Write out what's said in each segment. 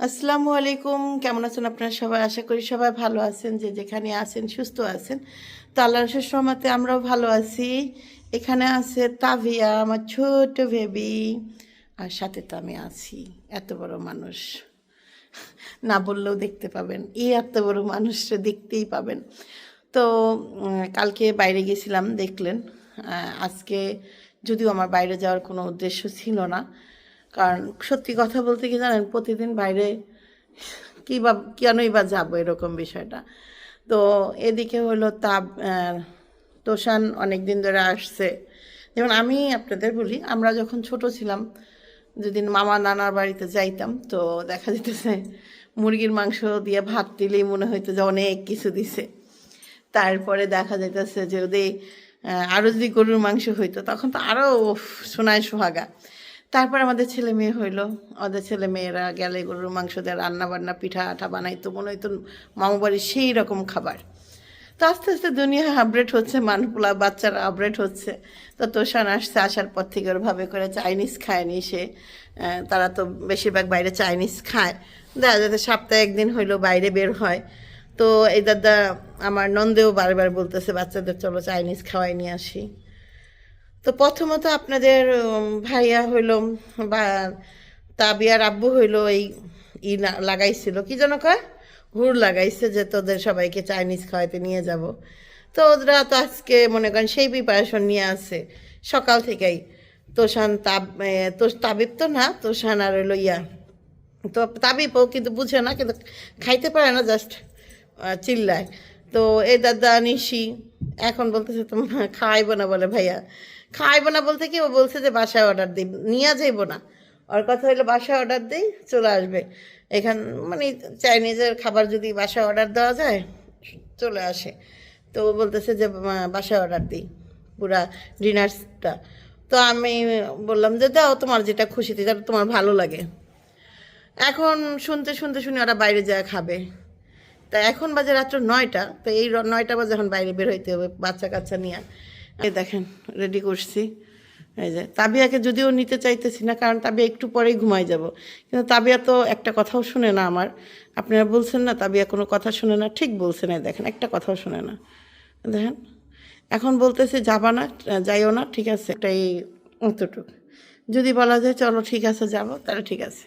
আসসালামু আলাইকুম। কেমন আছেন আপনারা সবাই? আশা করি সবাই ভালো আছেন, যে যেখানে আছেন সুস্থ আছেন। তো আল্লাহ রসের আমরাও ভালো আছি। এখানে আছে তাভিয়া আমার ছোট বেবি আর সাথে তো আমি আছি। এত বড় মানুষ। না বললেও দেখতে পাবেন। এই এত বড় মানুষটা দেখতেই পাবেন। তো কালকে বাইরে গেছিলাম, দেখলেন। আজকে যদিও আমার বাইরে যাওয়ার কোনো উদ্দেশ্য ছিল না কারণ সত্যি কথা বলতে কি জানেন প্রতিদিন বাইরে কী বা কেনই বা যাব এরকম বিষয়টা। তো এদিকে হলো তাপ তোষান অনেক দিন ধরে আসছে। যেমন আমি আপনাদের বলি আমরা যখন ছোট ছিলাম যেদিন মামা নানার বাড়িতে যাইতাম তো দেখা যেতেছে মুরগির মাংস দিয়ে ভাত দিলেই মনে হইতো যে অনেক কিছু দিছে। তারপরে দেখা যাইতেছে যে যদি আহ, আরও যদি গরুর মাংস হইতো তখন তো আরও উফ, সোনায় সোহাগা। তারপর আমাদের ছেলে মেয়ে হইল। ওদের ছেলে মেয়েরা গেলে গরুর মাংস দিয়ে রান্না বান্না পিঠা আঠা বানাইতো মনে হইতো মামু সেই রকম খাবার। তো আস্তে আস্তে দুনিয়া আপডেট হচ্ছে মানুষগুলা বাচ্চারা আপডেট হচ্ছে। তো তোষান আসছে, আসার পর থেকে ওরভাবে করে চাইনিজ খায়নি সে। তারা তো বেশিরভাগ বাইরে চাইনিজ খায়। দেখা যাতে সপ্তাহে একদিন হইল বাইরে বের হয়। তো এই দাদা আমার নন্দেও বারবার বলতেছে, বাচ্চাদের চলো চাইনিজ খাওয়াই নিয়ে আসি। তো প্রথমত আপনাদের ভাইয়া হইল বা তাবিয়ার আব্বু হইল এই ই লাগাইছিল। কি যেন কয়? হুড় লাগাইছে যে তোদের সবাইকে চাইনিজ খাওয়াইতে নিয়ে যাব। তো ওরা তো আজকে মনে করেন সেই প্রিপারেশন নিয়ে আসে সকাল থেকেই। তোষান তাব তো তাবিব তো না, তোষান আর হইল ইয়া। তো তাবিবও কিন্তু বুঝে না, কিন্তু খাইতে পারে না, জাস্ট চিল্লায়। তো এ দাদা নিশি এখন বলতেছে তোমার খাওয়াইবো না, বলে ভাইয়া। খাওয়াইবো না, বলতে কি, ও বলছে যে, বাসায় অর্ডার দিই নিয়ে যাইবো না। ওর কথা হলো বাসায় অর্ডার দিই, চলে আসবে। এখান মানে চাইনিজের খাবার যদি বাসায় অর্ডার দেওয়া যায়, চলে আসে। তো ও বলতেছে যে বাসায় অর্ডার দিই, পুরা ডিনারটা তো আমি বললাম যে, দাও, তোমার যেটা খুশিতে তোমার ভালো লাগে। এখন শুনতে শুনতে শুনে ওরা বাইরে যায় খাবে। তা এখন বাজে রাত্র নয়টা, তো এই নয়টা বাজে এখন বাইরে বের হইতে হবে বাচ্চা কাচ্চা নিয়ে। এই দেখেন রেডি করছি। এই যে, তাবিয়াকে যদিও নিতে চাইতেছি না, কারণ তাবিয়া একটু পরেই ঘুমাই যাব। কিন্তু তাবিয়া তো একটা কথাও শুনে না আমার। আপনারা বলছেন না, তাবিয়া কোনো কথা শুনে না? ঠিক বলছেন, এই দেখেন, একটা কথাও শুনে না। দেখেন, এখন বলতেছে, যাবা না, যাইও না, ঠিক আছে। এটাই অতটুকু যদি বলা যায়, চলো, ঠিক আছে, যাব, তাহলে ঠিক আছে।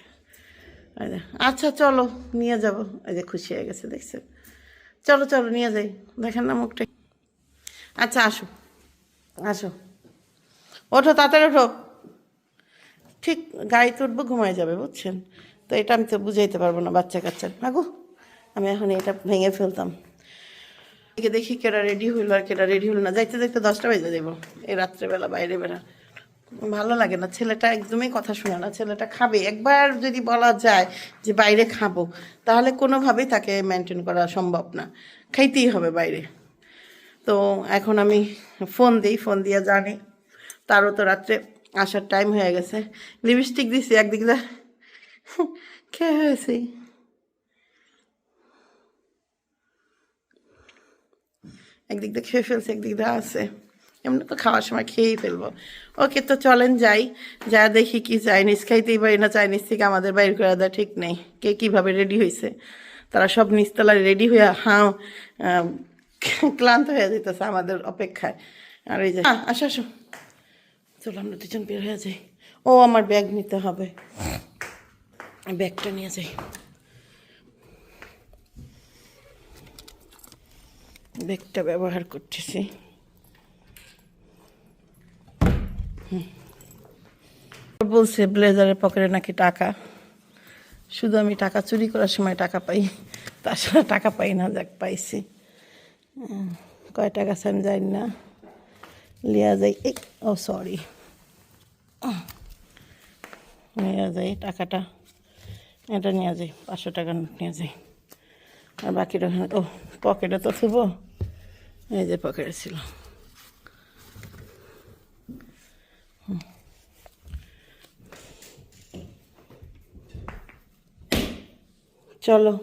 আচ্ছা চলো, নিয়ে যাব। এই যে খুশি হয়ে গেছে, দেখছেন? চলো চলো, নিয়ে যাই। দেখেন না মুখটা। আচ্ছা আসো। আসো। ওঠো, তাড়াতাড়ি ওঠো। ঠিক গাড়িতে উঠবো, ঘুমায় যাবে, বুঝছেন? তো এটা আমি তো বুঝাইতে পারব না, বাচ্চা কাচ্চার আগো, আমি এখন এটা ভেঙে ফেলতাম। দেখি কেটা রেডি হইল আর কেটা রেডি হলো না। যাইতে যাইতে দশটা বেজে দেবো এই রাত্রেবেলা, বাইরে বেরা ভালো লাগে না। ছেলেটা একদমই কথা শোনে না। ছেলেটা খাবে। একবার যদি বলা যায় যে বাইরে খাব, তাহলে কোনোভাবেই তাকে মেনটেন করা সম্ভব না। খাইতেই হবে বাইরে। তো এখন আমি ফোন দিই ফোন দিয়ে জানি। তারও তো রাত্রে আসার টাইম হয়ে গেছে। লিপস্টিক দিছি একদিক। যা খেয়ে হয়েছি একদিক দিয়ে খেয়ে ফেলছে, একদিক দিয়ে আছে। এমনি তো খাওয়ার সময় খেয়েই ফেলব। ওকে, তো চলেন যাই। যা দেখি কি চাইনিজ খাইতেই পারি না। চাইনিজ থেকে আমাদের বাইর করে দেওয়া ঠিক নেই। কে কীভাবে রেডি হয়েছে তারা সব নিচতলায় রেডি হয়ে হাঁ ক্লান্ত হয়ে যেতেছে আমাদের অপেক্ষায়। আর এই যে আসো আসো। চলো, আমরা দুজন বের হয়ে যাই। ও, আমার ব্যাগ নিতে হবে। ব্যাগটা নিয়ে যাই। ব্যাগটা ব্যবহার করতেছি হুম। বলছে ব্লেজারের পকেটে নাকি টাকা। শুধু আমি টাকা চুরি করার সময় টাকা পাই। তাছাড়া টাকা পাই না, যাক পাইছি। কয় টাকা আমি জানি না। লিয়া যাই এই, ও সরি। নিয়ে যাই টাকাটা। এটা নিয়ে যাই, পাঁচশো টাকা নোট নিয়ে যাই। আর বাকিটা ও, পকেটে তো থুবো। এই যে পকেটে ছিল। চলো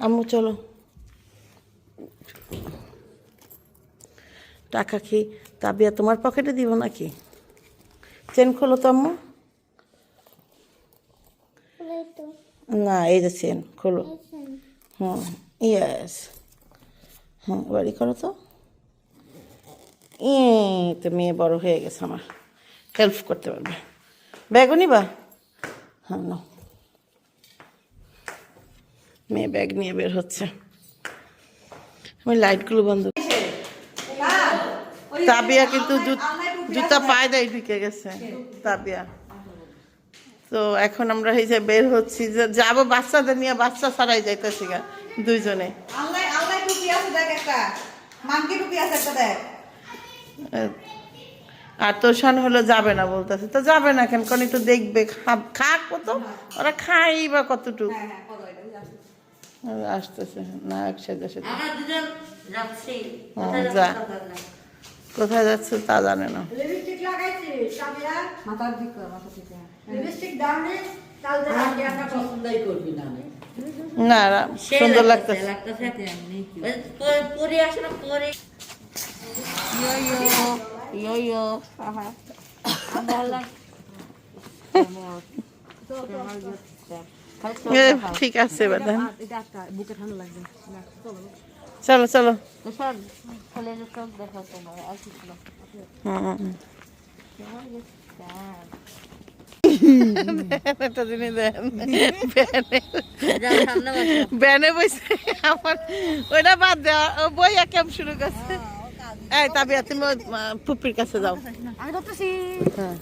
আম্মু চলো। টাকা কি তাবিয়া তোমার পকেটে দিব নাকি? চেন খোলো তো আম্মু। না এই যে চেন খোলো। হুম ইয়েস হ্যাঁ বাড়ি করো তো। তো মেয়ে বড় হয়ে গেছে আমার। হেল্প করতে পারবে। ব্যাগও নিবা? হ্যাঁ নাও। মেয়ে ব্যাগ নিয়ে বের হচ্ছে। আমি লাইটগুলো বন্ধ। তাবিয়া কিন্তু জুতা পায়ে দেয় ঢুকে গেছে তাবিয়া। তো এখন আমরা এই যে বের হচ্ছি যে যাব বাচ্চাদের নিয়ে বাচ্চা ছাড়াই যাইতেছি গা দুইজনে। আর তোষান হলো যাবে না বলতেছে। তো যাবে না কেন? কোন একটু দেখবে খাক কত ওরা খাই বা কতটুকু হ্যাঁ হ্যাঁ করো এটা ওই আসো। আসতেছে না একসাথে সাথে যা। যাচ্ছি তা জানি না। কোথায় যাচ্ছে তা জানে না লিপস্টিক লাগাইছি সাবিয়া মাথার দিক মাথা থেকে লিপস্টিক দাওনি কাল থেকে একটা পছন্দই করবি না না সুন্দর লাগতেছে, লাগতেছে লাগতেছে। পরে- পরে আসে না, পরে। ইয়ো, ইয়ো, ইয়ো, ইয়ো। আহা। ভালো লাগে। খালি চোখ এ, দেখাও। ঠিক আছে বাদান চলো। চলো। ব্যানে বসে আমার ওইটা বাদ দেওয়া বই একেম শুরু করছে। এই তাবিয়া তুমি পুপির কাছে যাও। হ্যাঁ।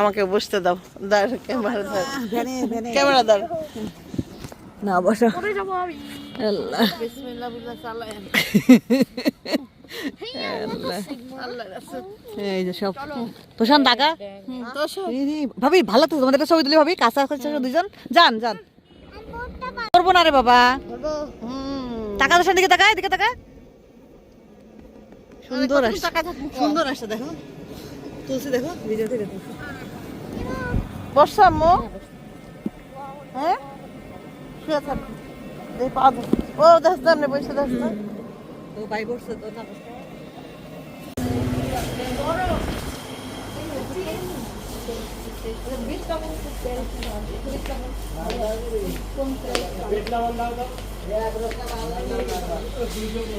আমাকে বসতে দাও। দাঁড় ক্যামেরা দাও ভ্যানে ভ্যানে ক্যামেরা দাও না বসো। এই যে সব। তোষান দাগা ভাবি ভালো তো তোমাদের ছবি তুলি ভাবি। কাঁচা কাঁচা দুজন যান যান। করব না রে বাবা। টাকা তোষান দিকে তাকা এদিকে তাকা সুন্দর আসছে? সুন্দর আসছে দেখো। তুলসি দেখো ভিডিও থেকে বর্ষা আম্মু। হ্যাঁ? শুয়ে থাক। দেখ পা। ও দেখ দাম বসে দেখ তো। তো বাই করছে তো না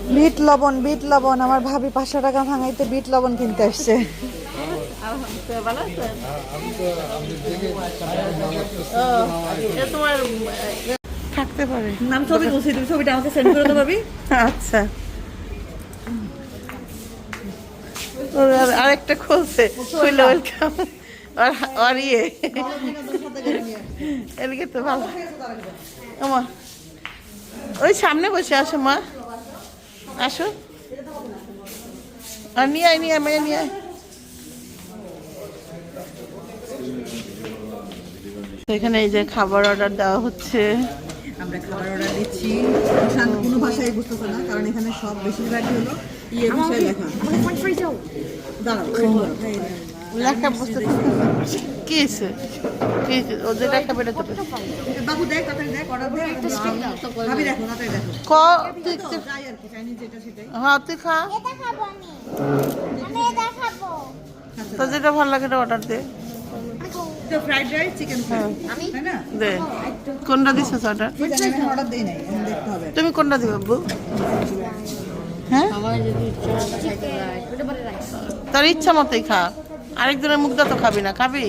বিট লবণ বিট লবণ। আমার ভাবি পাঁচশো টাকা ভাঙাইতে বিট লবণ কিনতে আসছে। থাকতে পারে। নাম ছবি তুমি ছবিটা আমাকে সেন্ড করে আচ্ছা। আর- আরেকটা খুলছে। ওয়েলকাম। আর আর ইয়ে। এদিকে তো ভালো। আমা ওই সামনে বসে আসো মা। আসো। আর নিয়ে আয় নিয়ে আয় মেয়ে নিয়ে আয়। তো এখানে এই যে খাবার অর্ডার দেওয়া হচ্ছে। আমরা খাবার অর্ডার দিচ্ছি। প্রশান্ত কোনো ভাষায় বুঝতেছে না কারণ এখানে সব বেশিরভাগই হলো ইয়ে ভাষায় লেখা। দাঁড়াও লেখা বুঝতে কি হয়েছে কি ওদের লেখা বেরোতে পারে। বাবু দেখ তাড়াতাড়ি দেখ অর্ডার দে ভাবি দেখো তাড়াতাড়ি দেখো। ক তুই চাইনিজ যেটা সেটাই। হ্যাঁ তুই খা। তো যেটা ভালো লাগে অর্ডার দে। তো ফ্রাইড রাইস চিকেন ফ্রাই তাই না? দে। কোনটা দিছিস অর্ডার আমি অর্ডার দেই নাই দেখতে হবে। তুমি কোনটা দিবে বাবু? হ্যাঁ? আমার যদি ইচ্ছা। তোর ইচ্ছা মতোই খা। আরেকজনের মুখ তো খাবি না খাবি?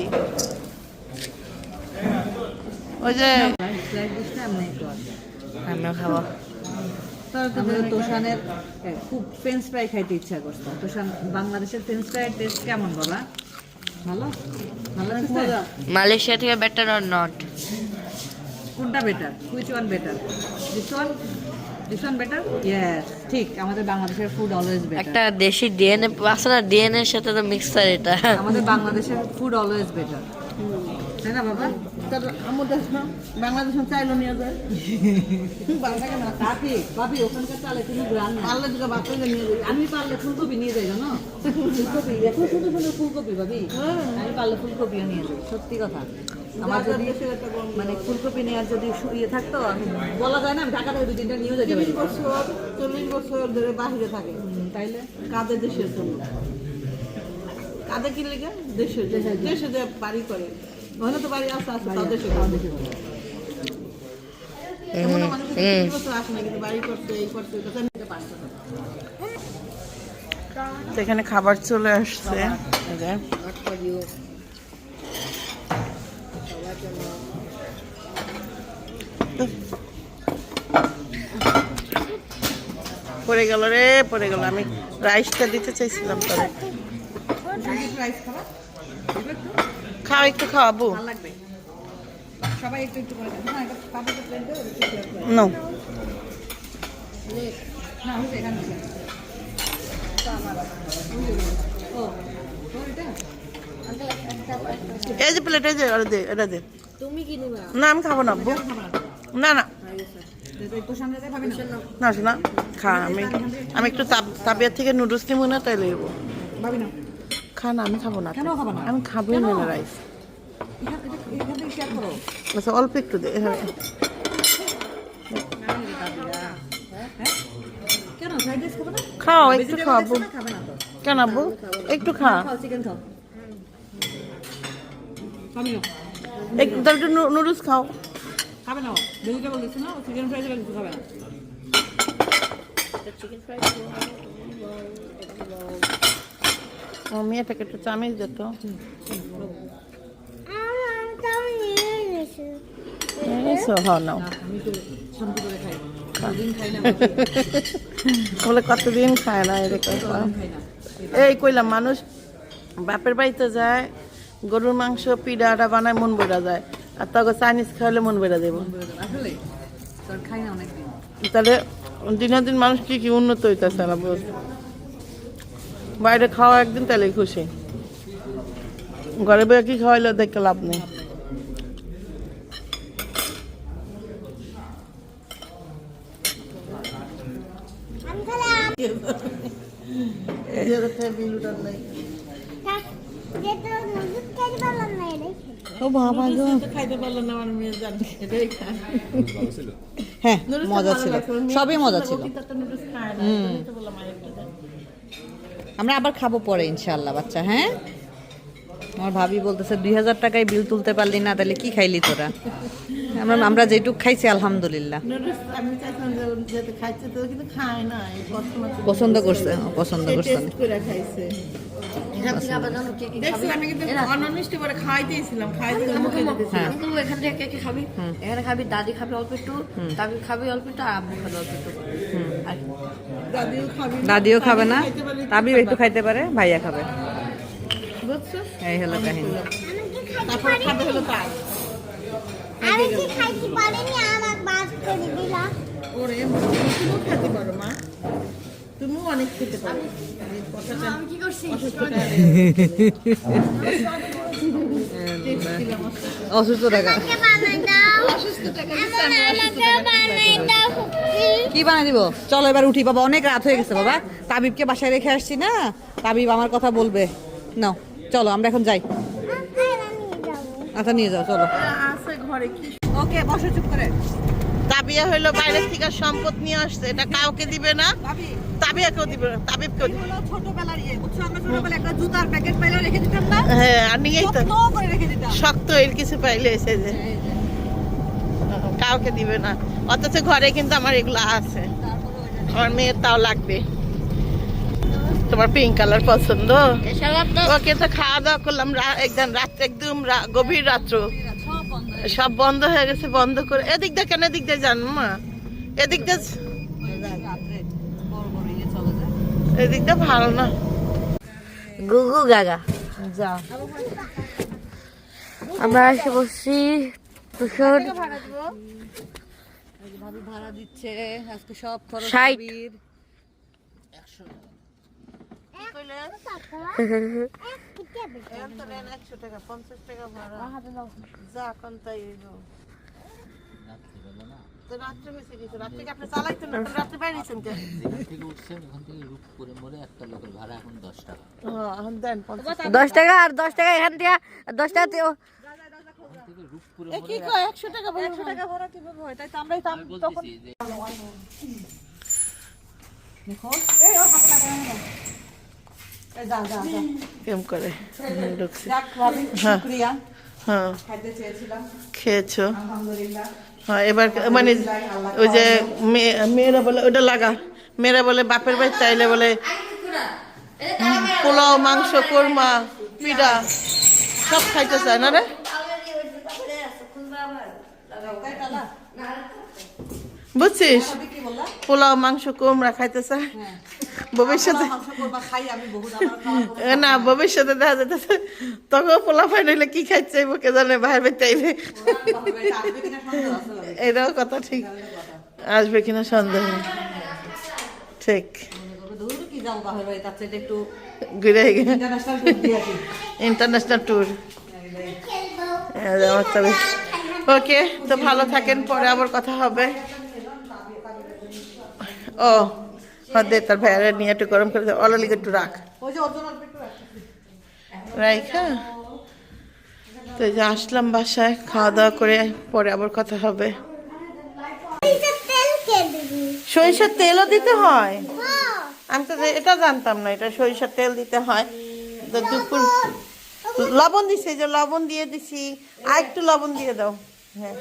ওই যে ফ্রাইড রাইসটা আমি খাব তোষানের খুব ফ্রেঞ্চ ফ্রাই খাইতে ইচ্ছা করছে। তোষান বাংলাদেশের ফ্রেঞ্চ ফ্রাইয়ের টেস্ট কেমন বাবা? ভালো? ভালো মালয়েশিয়া থেকে বেটার অর নট কোনটা better which one better this one this one better yes ঠিক আমাদের বাংলাদেশের ফুড অলওয়েজ বেটার একটা দেশি ডিএনএ আছে না ডিএনএ এর সাথে তো মিক্সার এটা। আমাদের বাংলাদেশের ফুড অলওয়েজ বেটার তাই না বাবা? তোর আমু দেশ না? বাংলাদেশ চাইলো নিয়ে যায় কাকি ভাবি ওখানকার চালে কোনো গ্রান না। বাচ্চা নিয়ে যাবি আমি পারলে ফুলকপি নিয়ে যাই জানো? ফুলকপি সুন্দর সুন্দর ফুলকপি ভাবি। আমি পারলে ফুলকপিও নিয়ে যাই সত্যি কথা। আমার যদি মানে ফুলকপি নেওয়ার যদি ইয়ে থাকতো আমি বলা যায় না আমি ঢাকা থেকে দুই তিনটা নিয়েও যেতে পারি বছর চল্লিশ বছর ধরে বাহিরে থাকে। তাইলে? কাদের দেশের জন্য। কাদের কি লেগে? দেশের দেশে যে বাড়ি করে। ওখানে তো বাড়ি দেশে এখানে খাবার চলে আসছে। এই যে। পড়ে গেল রে, পড়ে গেল। আমি রাইসটা দিতে চাইছিলাম তোরে। খাও, একটু খাওয়াবো নো না হচ্ছে এখানে আছে। তা আমার ও ও এটা এই যে প্লেট এই যে ওটা দে এটা দে। তুমি কি নিবা? না আমি খাব না আব্বু না না। না শোনা খা আমি আমি একটু তাব- তাবিয়ার থেকে নুডলস নিবো না তাই না। খা না আমি খাব না। আমি খাবোই না রাইস আচ্ছা অল্প একটু দে খাও একটু খাও আব্বু কেন আব্বু একটু খা। খাও চিকেন একটু তাহলে একটু নুডলস খাও। খাবে না ভেজিটেবল দিচ্ছে না চিকেন ফ্রাইড কিছু খাবে না। চিকেন ফ্রাই আমার একটু চামিচ দে তো। এসো হ নাও। না, আমি তো শান্তি করে খাই দিন খাই না। বলে কতদিন খায় না এরকম। না। এই কইলাম মানুষ বাপের বাড়িতে যায় গরুর মাংস পিঠাটা বানায় মন বেড়া যায় আর তখন চাইনিজ খাওয়ালে মন বেড়া অনেকদিন তাহলে দিনের দিন মানুষ কি কি উন্নত হইতেছে না বুঝ বাইরে খাওয়া একদিন তাহলে খুশি ঘরে বয়ে কি খাওয়াইলে দেখতে লাভ নেই হ্যাঁ। আমার আবার খাব পরে ইনশাল্লাহ বাচ্চা হ্যাঁ? আমার ভাবি বলতেছে, দুই হাজার টাকায় বিল তুলতে পারলি না, তাহলে কি খাইলি তোরা? আমরা আমরা যেটুক খাইছি, আলহামদুলিল্লাহ। পছন্দ করছে পছন্দ করছে। এখান খাবে। দেখছিলাম কিন্তু অননিষ্ট করে খাইতেছিলাম খাইতে মুখে দিতেছি কিন্তু এখান থেকে কে কে খাবি এখানে খাবি দাদি খাবে অল্প একটু দাদি খাবি অল্প একটু আর আব্বু খাবে অল্প একটু দাদিও খাবে না তাবিও একটু খাইতে পারে ভাইয়া খাবে। বুঝছ এই হলো কাহিনী। তারপর খাবে হলো তার। আমি কি খাইতে পারিনি? আমার বাদ করে দিলা। ওরে খেতে পারো মা। তুমিও অনেক খেতে পারো। এই কথাটা আমি কি অসুস্থ টাকা। কি বানাই দিব? চলো এবার উঠি বাবা অনেক রাত হয়ে গেছে বাবা। তাবিবকে বাসায় রেখে আসছি না? তাবিব আমার কথা বলবে। নাও চলো আমরা এখন যাই। আচ্ছা নিয়ে যাও চলো। ওকে বসো চুপ করে। তাবিয়া হইল বাইরে থেকে সম্পদ নিয়ে আসছে এটা কাউকে দিবে না? তাবিয়াকেও দিবে তাবিবকেও দিবে। ছোটবেলার ইয়ে। বুঝছ আমরা ছোটবেলায় একটা জুতার প্যাকেট পাইলে রেখে দিতাম না? হ্যাঁ আর নিয়েই তো। করে রেখে দিতাম। শক্ত এর কিছু পাইলে এসে যে। কাউকে দিবে না। অথচ ঘরে কিন্তু আমার এগুলো আছে। আমার মেয়ের তাও লাগবে। তোমার পিঙ্ক কালার পছন্দ? ওকে তো খাওয়া দাওয়া করলাম একদম রাত্রে একদম গভীর রাত্র। সব বন্ধ সব বন্ধ হয়ে গেছে বন্ধ করে। এদিক দিয়ে কেন এদিক দিয়ে যান মা? এদিক দিয়ে রাত্রে বড় বড় ইয়ে চলে যায় এদিক দিয়ে ভালো না। গুগু গাগা। যা। আমরা এসে বসছি তুষর ভাড়া দিচ্ছে আজকে সব খরচ একশো। টাকা পঞ্চাশ টাকা ভাড়া। যা কোন তাই দশ টাকা। হ্যাঁ, আর দশ টাকা এখান থেকে দশ টাকা হয় হ্যাঁ। খেয়েছো? আলহামদুলিল্লাহ। হ্যাঁ এবার মানে ওই যে মেয়ে- মেয়েরা বলে ওটা লাগা। মেয়েরা বলে বাপের বাড়ি চাইলে বলে পোলাও, মাংস, কোরমা, পিঠা, সব খাইতে চায় না রে? বুঝছিস? পোলাও মাংস কোমরা খাইতে চায় ভবিষ্যতে আমার খাওয়া এ না ভবিষ্যতে দেখা যেতেছে তখন পোলা ফাইন হইলে কি খাইতে চাইব কে জানে বাইরে বের চাইবে আসবে কিনা সন্দেহ আছে ভাবি। এটাও কথা ঠিক। আসবে কিনা সন্দেহ ঠিক। International tour international tour okay তো ভালো থাকেন পরে আবার কথা হবে। ও হ্যাঁ দে তার ভাইয়ারা নিয়ে একটু গরম করে অলালিকে একটু রাখ। রাইখা? তো যে আসলাম বাসায় খাওয়া দাওয়া করে পরে আবার কথা হবে। সরিষার তেলও দিতে হয়? হ্যাঁ আমি তো এটা জানতাম না এটা সরিষার তেল দিতে হয়। দুপুর লবণ দিছি যে লবণ দিয়ে দিছি। আর একটু লবণ দিয়ে দাও। হ্যাঁ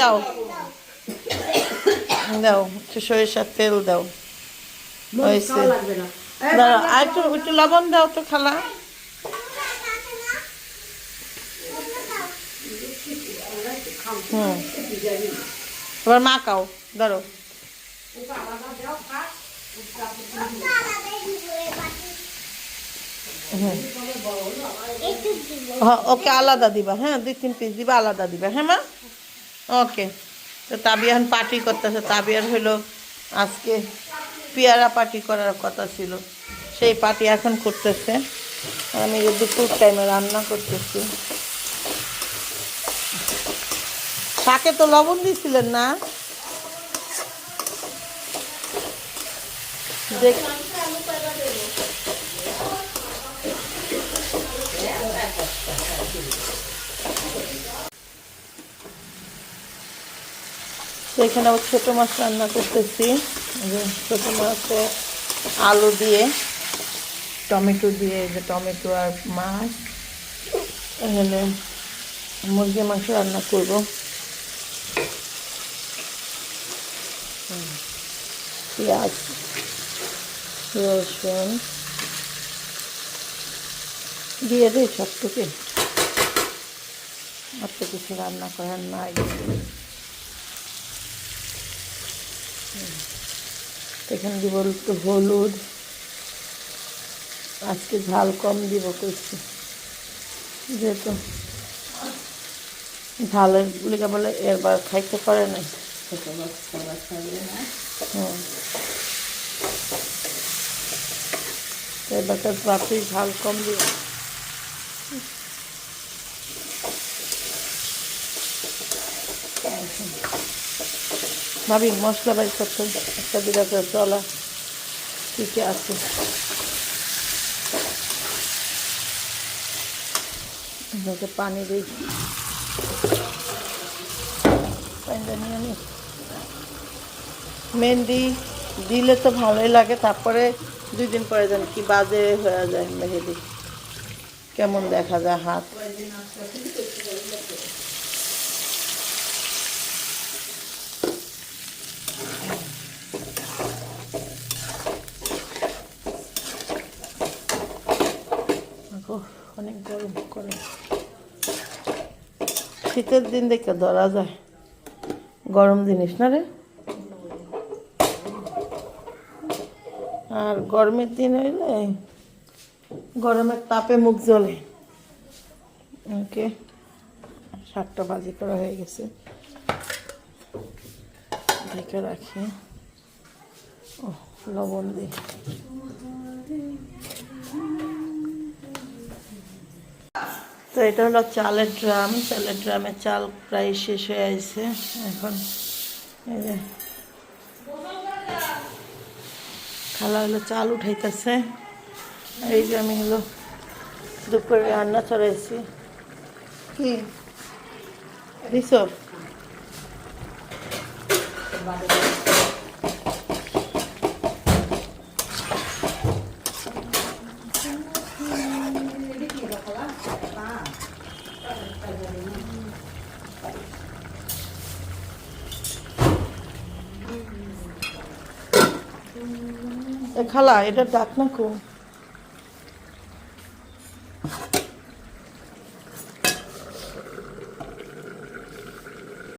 দাও। দাও একটু সরিষার তেল দাও। হয়েছে। দাঁড়াও, আর একটু একটু লবণ দাও তো খালা। হুম। এবার মাখাও ধরো। হ্যাঁ ওকে আলাদা দিবা হ্যাঁ দুই তিন পিস দিবা আলাদা দিবা হ্যাঁ মা? ওকে। তো তাবিয়ান পার্টি করতেছে। তাবিয়ার হলো আজকে পেয়ারা পার্টি করার কথা ছিল। সেই পার্টি এখন করতেছে। আমি দুপুর টাইমে রান্না করতেছি। শাকে তো লবণ দিয়েছিলেন না? দেখ এখানে আবার ছোটো মাছ রান্না করতেছি। ছোটো মাছে আলু দিয়ে, টমেটো দিয়ে যে টমেটো আর মাছ। এখানে মুরগি মাংস রান্না করব। পেঁয়াজ, রসুন দিয়ে দিই সবটুকু আর তো কিছু রান্না করার নাই। এখানে দিব একটু হলুদ। আজকে ঝাল কম দিব করছি। যেহেতু ঝালের গুলি বলে এবার খাইতে পারে না এবার তো ঝাল কম দিব। ভাবি, মশলা বাই করতে একটা দুটা করে চলা। ঠিকই আছে? পানি দিই। পানিটা নি। মেহেন্দি দিলে তো ভালোই লাগে, তারপরে দুই দিন পরে যেন কি বাজে হয়ে যায় মেহেদি কেমন দেখা যায় হাত ওহ, অনেক গরম করে শীতের দিন দেখে ধরা যায়। গরম জিনিস না রে? আর গরমের দিন হইলে গরমের তাপে মুখ জ্বলে। ওকে সাতটা বাজি করা হয়ে গেছে। ঢেকে রাখি। ও লবণ দিই। তো এটা হলো চালের ড্রাম। চালের ড্রামে চাল প্রায় শেষ হয়ে আছে এখন খালা হলো চাল উঠাইতেছে। এই যে আমি হলো দুপুরে রান্না চড়াইছি। কি? দিছ এ খালা এটা ডাক না কো